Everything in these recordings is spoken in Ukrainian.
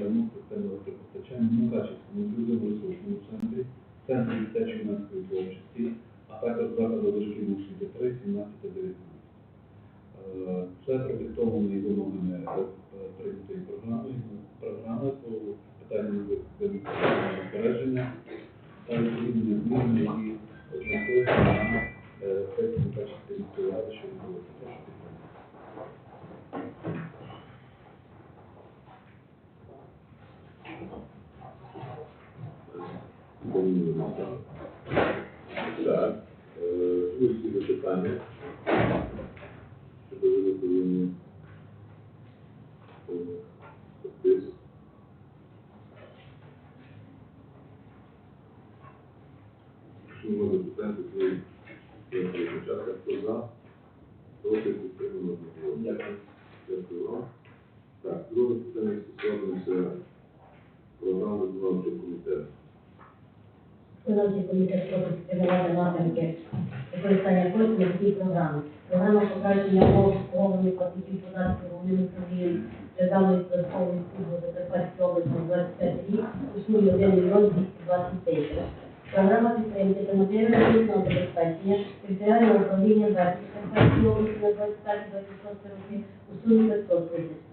ремонт системи електропостачання в службу. інклюзивному Так, е, усі запитання щодо виготовлення спис. Якщо немає запитань, то ми почати. Хто за? Проти підтримано. Дякую. Дякую вам. Так, друге питання стосовується програми виконавчого комітету. Виконавчий комітет просить підтримувати напрямки використання коштів на цій програмі. Програма покращення умов обслуговування платників податків головним управлінням Державної податкової служби Закарпатської області на 25 рік сумі 1 мільйон 220 тисяч. Програма підтримки та матеріально-технічного забезпечення територіального управління Закарпатської області на 25-26 роки у сумі 500 тисяч.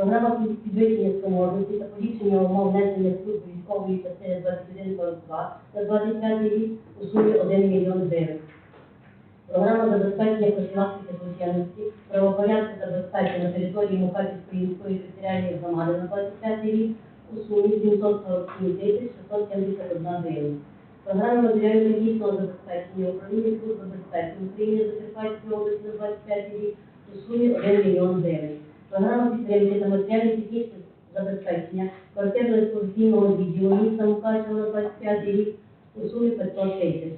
Програма під- підвищення спроможності та поліпшення умов несення служби військової частини 2142 на 25 рік у сумі 1 мільйон гривень. Програма забезпечення профілактики злочинності, правопорядку та безпеки на території Мукачівської міської територіальної громади на 25 рік у сумі 747 тисяч 671 гривень. Програма матеріально-технічного забезпечення управління Служби безпеки України Закарпатської області на 25 рік у сумі 1 мільйон гривень. Програма підтримки та матеріально-технічне забезпечення квартирно-експлуатаційного відділу міста Мукачева на 25 рік у сумі 500 тисяч.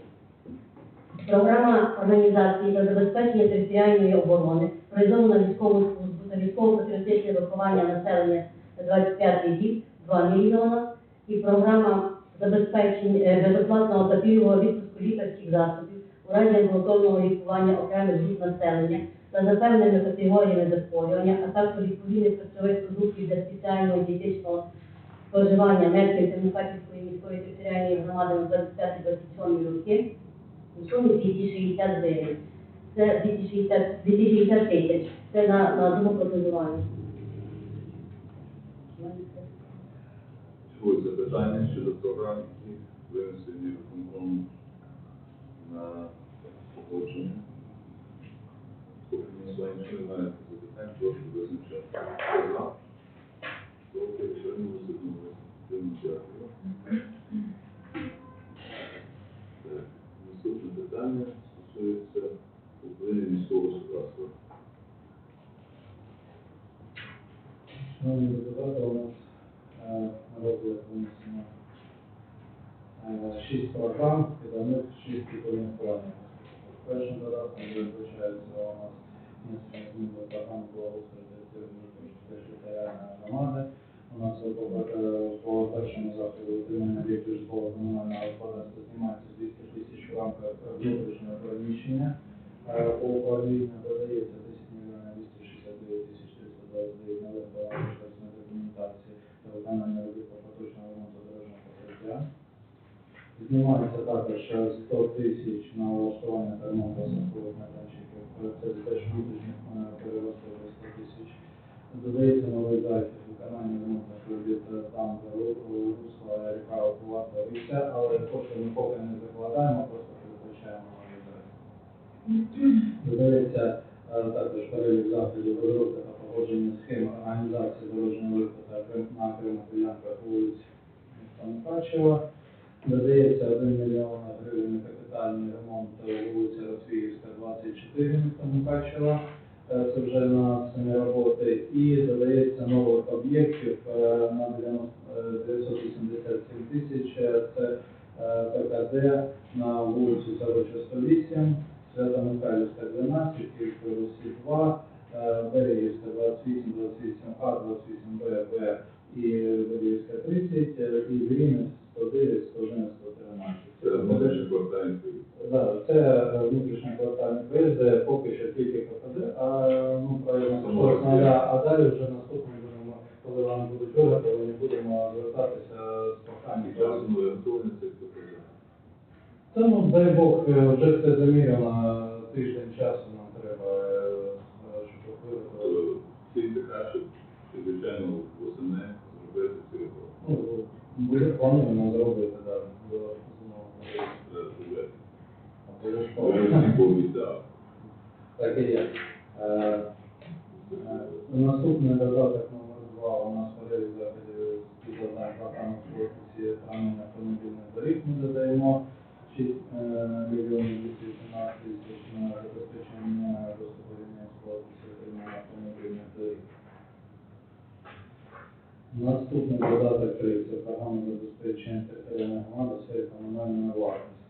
Програма організації та забезпечення територіальної оборони, призову на військову службу та військово-патріотичне виховання населення на 25 рік 2 мільйона. І програма забезпечення е, безоплатного та пільгового відпуску лікарських засобів у разі амбулаторного лікування окремих груп населення за запевненими категоріями захворювання, а також відповідних харчових продуктів для спеціального дієтичного споживання мешканців Мукачівської міської територіальної громади на 25-27 роки у сумі 260 гривень. Це 260, 260 тисяч. Це на, на одному протезуванні. Запитання щодо програм, винесені виконкомом на погодження. Поки ніхто іншого не має запитань, прошу визначати. Хто за? Житлового комунального господарства знімається 200 тисяч в рамках внутрішнього приміщення. Е, По управлінню додається 10 мільйонів 269 тисяч 329 на виконання документації та виконання робіт по поточному ремонту дорожнього покриття. Знімається також е, 100 тисяч на влаштування та ремонт посадкових майданчиків. Це теж внутрішніх е, переростів 100 тисяч. Додається новий захід виконання ремонтних робіт е, там, русла ріка окувати річця, але кошти ми поки не закладаємо, просто передбачаємо. Додається е, також перелік заходів розробки та погодження схем організації дорожнього руху та окрем- на окремих ділянках вулиць міста Мукачева. Додається 1 мільйон гривень на капітальний ремонт вулиці Росвіївська, 24 міста. Е, на самі роботи. І додається нових об'єктів е, на 90, е, 987 тисяч. Е, Це е, ПКД на вулицю Савича 108, Свята Михайлівська 12, Київська Русі 2, е, Берегівська 28, 28А, 28Б, Б і Берегівська 30, е, і Грінець 109, 111, 113. Це внутрішній квартальний Да, це е, внутрішні квартальні виїзди, поки що тільки КПД, а ну правильно, Самого а далі вже наступні будемо, коли вони будуть виготовлені, будемо звертатися з проханням. Часом орієнтовно це хто за. Та ну, дай Бог, е, вже все заміряно, тиждень часу нам треба, е, щоб виробити. Всі така, щоб, звичайно, восени зробити цю реформу. Ну, буде плануємо зробити, так, до знову. Треба зробити. І є. Е, е, Наступний додаток номер два у нас перелік заходів з програми офісі травмення автомобільних доріг. Ми додаємо 6 мільйонів 218 тисяч на забезпечення рівня експлуатації отримання автомобільних доріг. Наступний це програма забезпечення територіальної громади сфері комунальної власності.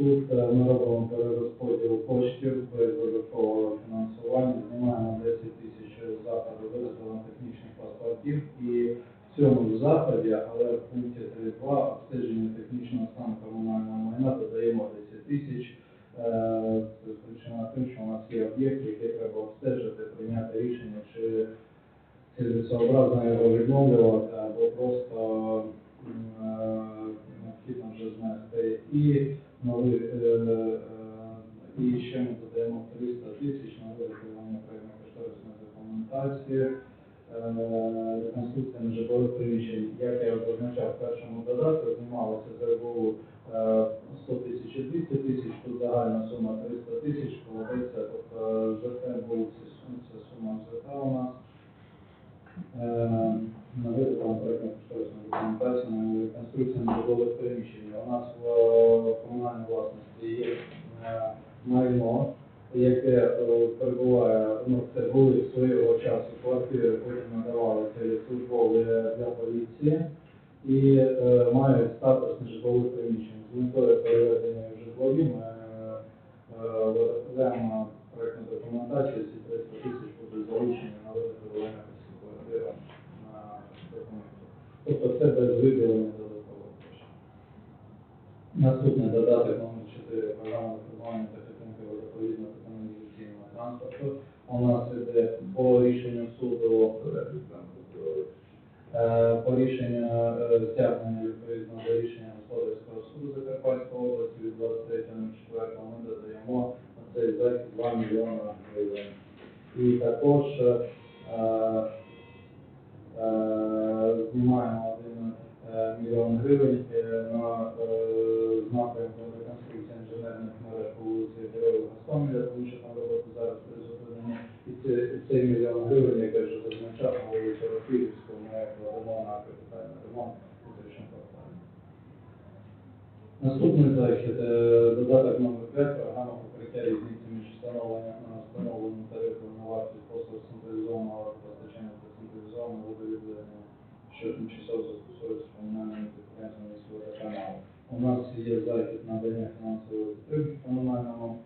Тут е, ми робимо перерозподіл коштів без додаткового фінансування, знімаємо 10 тисяч з заходу виготовлення технічних паспортів і в цьому заході, але в пункті 3.2 обстеження технічного стану комунального майна додаємо 10 тисяч. Е, причина тим, що у нас є об'єкт, який треба обстежити, прийняти рішення, чи цілесообразно його відновлювати або просто е, необхідно вже знести. І новий, е, е, і ще ми додаємо 300 тисяч на виготовлення проєктно-кошторисної документації, е, реконструкція нежитлових приміщень. Як я зазначав в першому додатку, знімалося з е, 100 тисяч і 200 тисяч, тут загальна сума 300 тисяч, вкладається, тобто ЖТ був ця сума взята у нас. На виготовлення проєктно-кошторисної документації на реконструкцію нежитлових приміщень. У нас в е, комунальній власності є е, майно, яке перебуває, ну це були свого часу квартири, потім надавалися як службові для поліції і е, мають статус нежитлових приміщень. З метою переведення в житлові ми е, виготовляємо проєктну документацію, ці 300 тисяч будуть залучені на виготовлення цих квартир на документі. Тобто це без виділення додаткових коштів. Наступний додаток номер 4 програма виховання та підтримки водоповідного та каналізаційного транспорту. У нас іде по рішенню суду е, по рішенню е, стягнення відповідно до рішення господарського суду Закарпатської області від 23.04 ми додаємо на цей захід 2 мільйони гривень. І також е, е, знімаємо 1 е, мільйон гривень е, на е, напрямку реконструкції інженерних мереж по вулиці Героїв Гостомеля, тому що там роботи зараз призупинені. І цей мільйон гривень, як вже зазначав, на вулиці Рафіївську, ми кладемо на капітальний ремонт фізичних кварталів. Наступний захід, додаток номер 5, програма покриття різниці між встановленням на встановленим тарифом на вартість послуг централізованого постачання та централізованого водовідведення, що тимчасово застосовується з комунальними підприємствами міського водоканалу. У нас є захід надання фінансової підтримки комунальному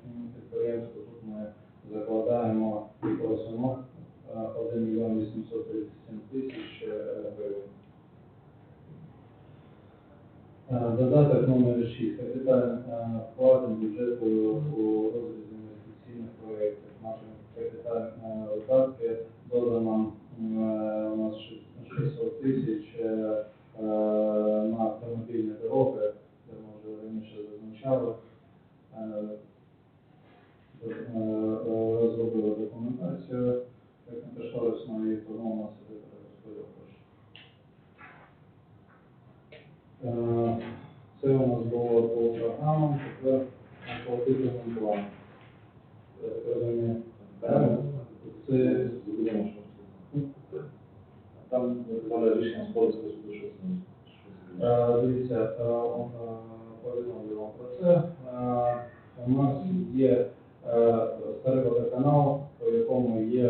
Вона рішення спортського суду, що це. Е, Дивіться, е, е, повідомлю вам про це. Е, У нас є старий водоканал, по якому є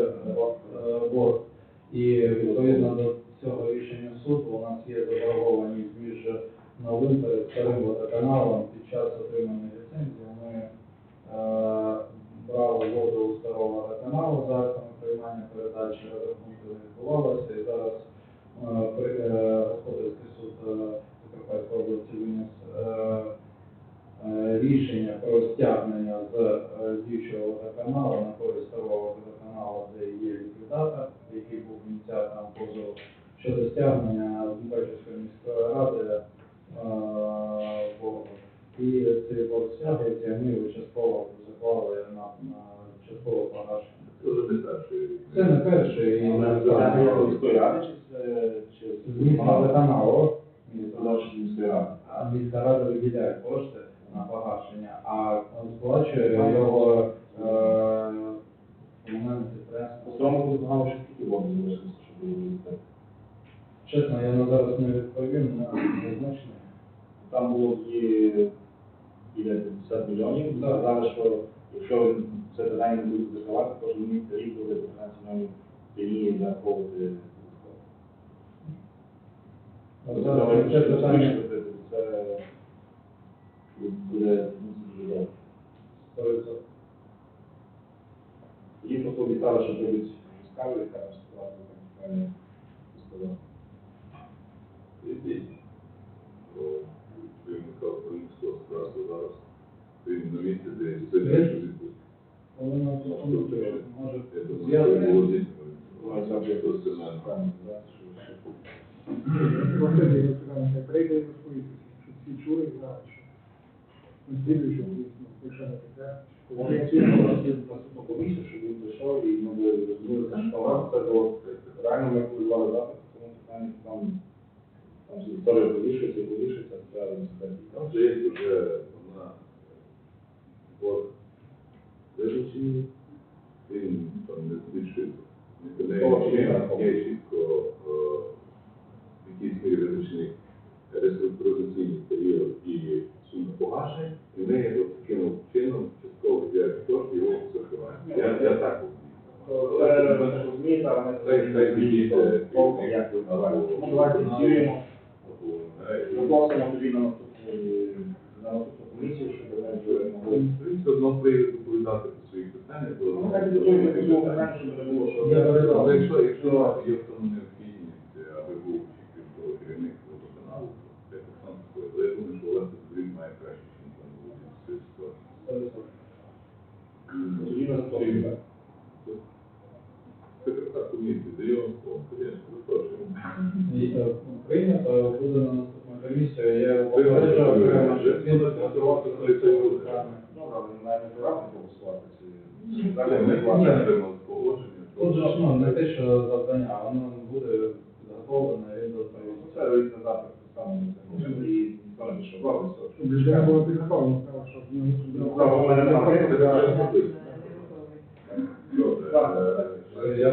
депутата, який був ініціатором позову щодо стягнення з міської ради е, ворогу. І цей борг стягли, тягнили частково заклали на частково погашення. Це не перший і не міської ради чи міста виконало міської ради. А міська рада виділяє кошти на погашення, а сплачує його. Е, domu dokonało się kilku błędów, w związku z czym było tak. Przesna, ja no zaraz nie powiem, na jednośnie. Tam było i, ile set milionów, no, zależy od chciałbym przed zadaniem dwóch wysłać, to że mi te liczby wyprzedzające na nim te linie dla połowy Dobrze, to jest pytanie. To jest co? Їх оповітали, що будуть цікаві, там ситуація там сказала. Ідіть до керівника українського страху вони оцінювали наступну комісію, щоб він прийшов і ми були розуміли, що палат це було реально ми подавали запит, тому питання там там ж історія повішується і повішується, це. Там же є вже вона визначений, він там не збільшується. Того, є чітко е, реструктуризаційний період і сума погашень, і ми таким чином частково взяти кошти, його закриваємо. Я, я так Це ми хай підійде толком, як ви називаєте. Тому давайте ініціюємо, запросимо тоді на наступну комісію, щоб ми могли. Все одно прийде доповідати про свої питання, то Ну, хай підготуємо таку варіант, щоб не було, що... Я передав. Але якщо, якщо є в тому необхідність, аби був чи крім того керівник водоканалу, то я так само скажу. Але я думаю, що Олег Петрів має краще, ніж там буде в цій ситуації. Тоді ми запрошуємо. Секретар комісії дає вам слово, звісно, запрошуємо. І, е, Прийнято, буде на наступну комісію, я його Ви попереджав, бачите, прямо, що ви він бачите, готувався що до це цього буде. екрану. Ну, але ми програму голосувати. Ми Це не отримали погодження. Тут же ну, не те, що завдання, воно буде підготовлене, він доповість. Це вийде запит саме і ніхто не. Добре, все. Щоб було підготовлено, сказав, щоб не Ну. Добре. Так. Е, Я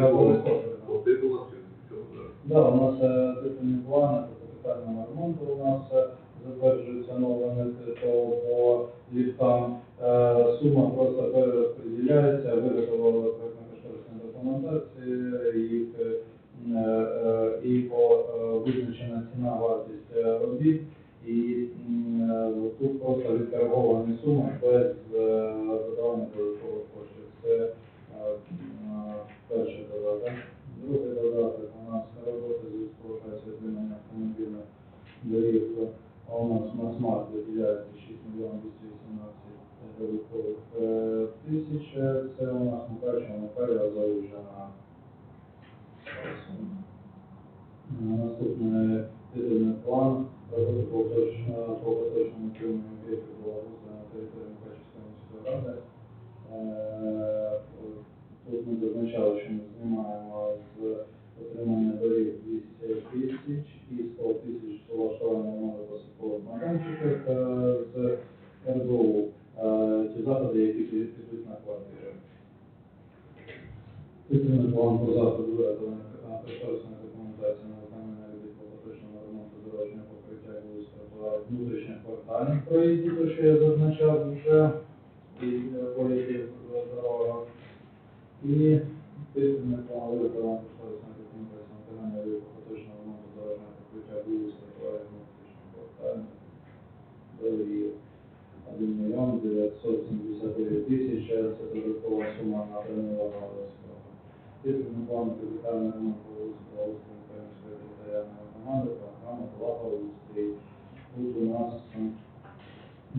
чи що? Да, у нас е, типу плани по капітальному ремонту у нас е, нова новими по ліфтам. Е, Сума просто перерозподіляється, виготовили проєктно-кошторисні документації, зазначав вже, і е, поїздів дорогах. І титульний план виготовлення кошторисної документації на виконання робіт по поточному ремонту дорожнього покриття вулиць тротуарів внутрішніх квартальних дорогів. 1 мільйон 979 тисяч, це додаткова сума на тренування Галицького. Титульний план капітального ремонту Галицького української територіальної громади, програма благоустрій. Тут у нас м,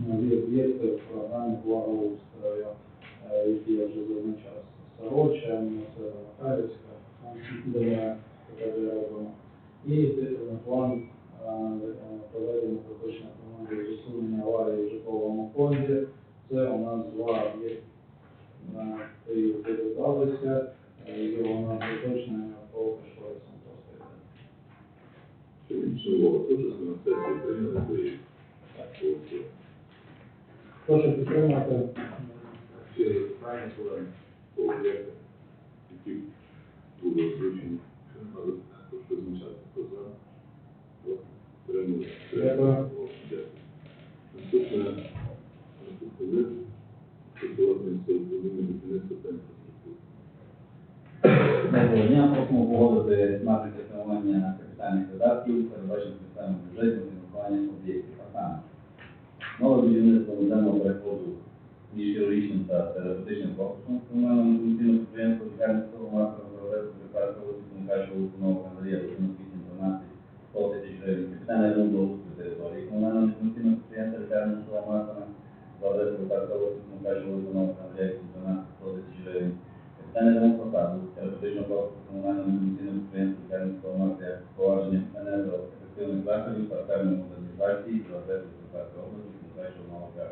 нові об'єкти в програмі благоустрою, е, які я вже зазначав. Сороча, Михайлівська, де ми таке робимо. І титульний план е, е, проведення ремонтів з усунення аварії в житловому фонді. Це у нас два об'єкти, які додалися, його на поточне по кошторисам просто йде. Шановного, то, що ми на сесії прийняли, і. Прошу підтримати. Дякую. Дякую. Наступне, наступне лист, стосовно управління будівництва та інфраструктури. Доброго дня, просимо погодити матрицю формування капітальних видатків, передбачених місцевим бюджетом і виконання об'єктів. А саме, нове будівництво модерного переходу між хірургічним та терапевтичним корпусом комунального інформаційного підприємства лікарництва маркера Горовецького Прикарського вулиці Мукачева вулиця Андрія 12 100 тисяч гривень. Капітальний ремонт благоустрою території комунального інформаційного підприємства лікарництва маркера за адресою Прикарського вулиця Мукачева вулиця Андрія 12 100 тисяч гривень. Капітальний ремонт фасаду терапевтичного корпусу комунального інвестиційного підприємства Лікарництва марки впровадження енергоефективних заходів та певної модернізації за адресою Закарпатської області, Мукачева Малка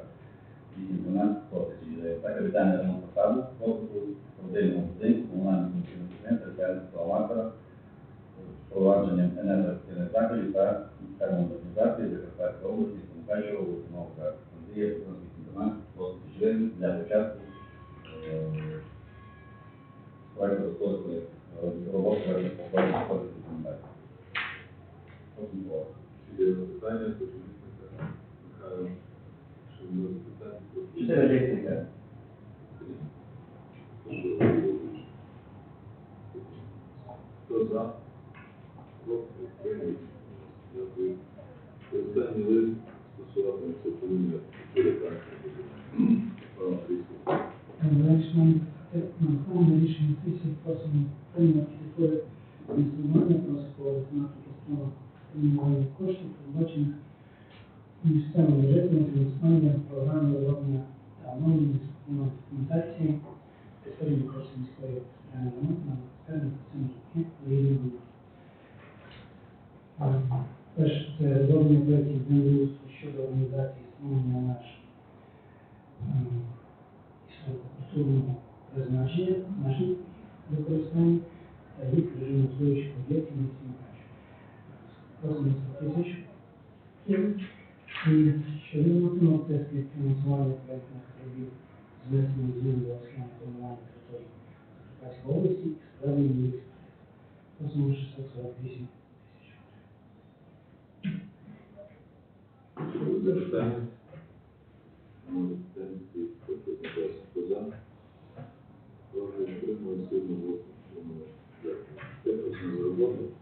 812 100 тисяч гривень. Та капітальний ремонт фасаду корпусу родильного будинку комунального підприємства Лікарництва марка впровадженням енергоефективних заходів та термомодернізації Закарпатської області, Мукачева вулиця Малка Андрія 812 100 тисяч гривень для початку е, проекту розподілу роботи розподілу документації. Потім по Всі є запитання, прошу визначати. Михайло, що немає запитань, прошу чотири лісника. Хто за? Проти? Утримались? Дякую. І Останній лист стосуватиметься управління культури та інфраструктури. Пане Крістіна. Речном на рішення сесії просимо прийняти архітектури інструментів просить знати постанова мінімальних коштів, передбачених місцевим бюджетом фінансування програми розроблення та оновлення документації І що він отримав тести від фінансування проєктних робіт, внесені змін до схеми планування території Черкаської області, складені міст. Посумо 648 тисяч. Дякую за роботу.